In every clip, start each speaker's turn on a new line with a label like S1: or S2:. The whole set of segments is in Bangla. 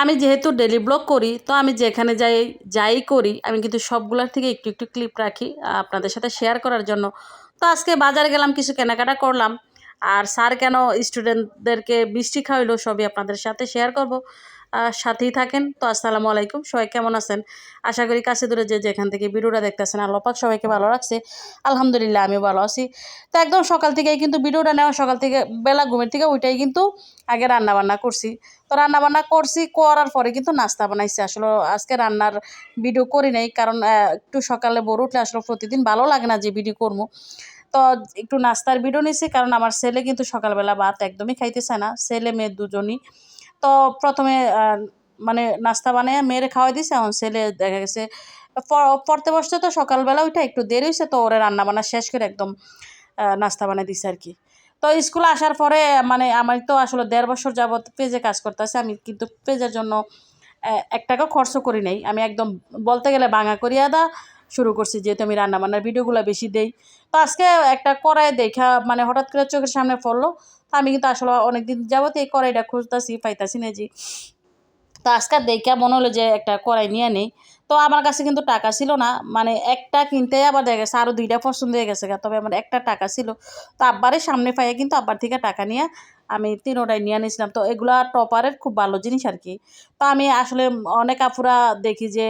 S1: আমি যেহেতু ডেলি ব্লগ করি, তো আমি যেখানে যাই যাই করি, আমি কিন্তু সবগুলোর থেকে একটু একটু ক্লিপ রাখি আপনাদের সাথে শেয়ার করার জন্য। তো আজকে বাজারে গেলাম, কিছু কেনাকাটা করলাম। আর স্যার কেন স্টুডেন্টদেরকে বৃষ্টি খাওয়াইলো, সবই আপনাদের সাথে শেয়ার করব। সাথেই থাকেন। তো আসসালামু আলাইকুম, সবাই কেমন আছেন? আশা করি কাছে দূরে যে যেখান থেকে ভিডিওটা দেখতেছেন, আল্লাহ পাক সবাইকে ভালো রাখছে। আলহামদুলিল্লাহ আমি ভালো আছি। তো একদম সকাল থেকেই কিন্তু ভিডিওটা নেওয়া, সকাল থেকে বেলা ঘুমের থেকে ওইটাই কিন্তু আগে রান্না বান্না করছি। তো রান্না বান্না করছি, করার পরে কিন্তু নাস্তা বানাইছি। আসলে আজকে রান্নার ভিডিও করি নাই, কারণ একটু সকালে বড় উঠলে আসলে প্রতিদিন ভালো লাগে না যে ভিডিও করব তো একটু নাস্তার ভিডিও নিয়েছি কারণ আমার ছেলে কিন্তু সকালবেলা ভাত একদমই খাইতেছে না। ছেলে, মেয়ে দুজনই। তো প্রথমে মানে নাস্তা বানিয়ে মেয়েরে খাওয়াই দিছে। এখন ছেলে দেখা গেছে পড়তে বসতে তো, সকালবেলা ওইটা একটু দেরি হয়েছে তো ওরা রান্না বান্না শেষ করে একদম নাস্তা বানিয়ে দিছে আর কি। তো স্কুলে আসার পরে মানে আমার তো আসলে দেড় বছর যাবৎ পেজে কাজ করতেছে। আমি কিন্তু পেজের জন্য এক টাকা খরচ করি নাই। আমি একদম বলতে গেলে ভাঙা করিয়া দা শুরু করছি, যেহেতু আমি রান্না বান্নার ভিডিওগুলো বেশি দেই। তো আজকে একটা কড়াই দেখা মানে হঠাৎ করে চোখের সামনে পড়ল তো আমি কিন্তু আসলে অনেকদিন যাবত এই কড়াইটা খুঁজতেছি, পাইতাছি না যে। তো আজকে দেখে মনে হলো যে একটা কড়াই নিয়ে নেই। তো আমার কাছে কিন্তু টাকা ছিল না মানে একটা কিনতে আবার দেখা গেছে আরও দুইটা পছন্দ হয়ে গেছে তবে আমার একটা টাকা ছিল। তো আব্বারের সামনে পাইয়ে কিন্তু আব্বার থেকে টাকা নিয়ে আমি তিনোটাই নিয়ে নিয়েছিলাম তো এগুলা টপারের খুব ভালো জিনিস আর কি। তো আমি আসলে অনেক আপুরা দেখি যে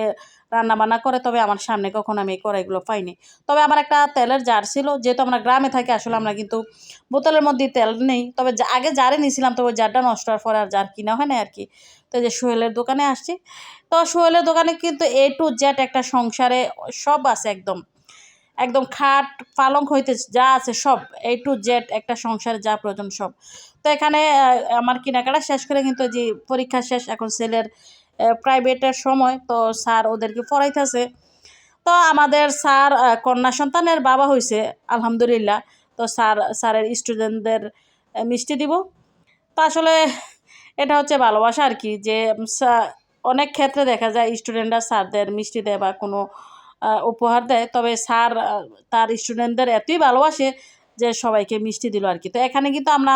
S1: রান্না বান্না করে, তবে আমার সামনে কখনো আমি এই কড়াইগুলো পাইনি। তবে আমার একটা তেলের জার ছিল, যেহেতু আমরা গ্রামে থাকি, আসলে আমরা কিন্তু বোতলের মধ্যে তেল নেই। তবে আগে জারে নিয়েছিলাম, তবে জারটা নষ্ট হওয়ার পরে আর জার কিনা হয় না আর কি। তো যে সোহেলের দোকানে আসছি। তো সোহেলের দোকানে কিন্তু এ টু জেড একটা সংসারে সব আছে একদম। একদম খাট, পালং, হইতে যা আছে সব এ টু জেড একটা সংসারে যা প্রয়োজন সব। তো এখানে আমার কেনাকাটা শেষ করে কিন্তু যে পরীক্ষা শেষ, এখন ছেলের প্রাইভেটের সময় তো স্যার ওদেরকে পড়াইতেছে। তো আমাদের স্যার কন্যা সন্তানের বাবা হয়েছে আলহামদুলিল্লাহ। তো স্যার, স্যারের স্টুডেন্টদের মিষ্টি দিব। তো আসলে এটা হচ্ছে ভালোবাসা আর কি, যে অনেক ক্ষেত্রে দেখা যায় স্টুডেন্টরা স্যারদের মিষ্টি দেয় বা কোনো উপহার দেয়। তবে স্যার তার স্টুডেন্টদের এতই ভালোবাসে যে সবাইকে মিষ্টি দিল আর কি। তো এখানে কিন্তু আমরা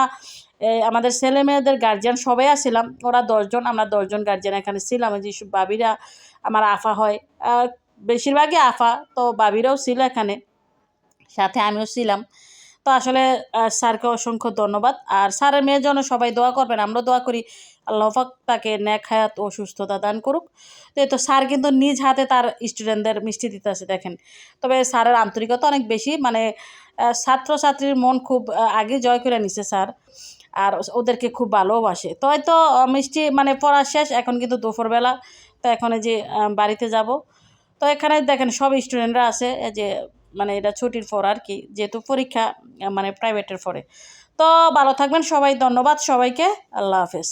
S1: আমাদের ছেলে মেয়েদের গার্জিয়ান সবাই আসছিলাম ওরা দশজন, আমরা দশজন গার্জিয়ান এখানে ছিলাম। যে সব বাবিরা আমার আফা হয়। বেশিরভাগই আফা, তো বাবিরাও ছিল এখানে। সাথে আমিও ছিলাম। তো আসলে স্যারকে অসংখ্য ধন্যবাদ। আর স্যারের মেয়ের জন্য সবাই দোয়া করবেন আমরা দোয়া করি। আল্লাহ পাক তাকে ন্যাক হায়াত ও সুস্থতা দান করুক। তো এই তো স্যার কিন্তু নিজ হাতে তার স্টুডেন্টদের মিষ্টি দিতে দিতেছে, দেখেন। তবে স্যারের আন্তরিকতা অনেক বেশি। মানে ছাত্রছাত্রীর মন খুব আগে জয় করে নিছে স্যার। আর ওদেরকে খুব ভালোবাসে। তো হয়তো মিষ্টি মানে পড়া শেষ, এখন কিন্তু দুপুরবেলা। তো এখন যে বাড়িতে যাব। তো এখানে দেখেন, সব স্টুডেন্টরা আছে যে মানে এটা ছুটির পর আর কি, যেহেতু পরীক্ষা মানে প্রাইভেটের পরে। তো ভালো থাকবেন সবাই, ধন্যবাদ সবাইকে, আল্লাহ হাফেজ।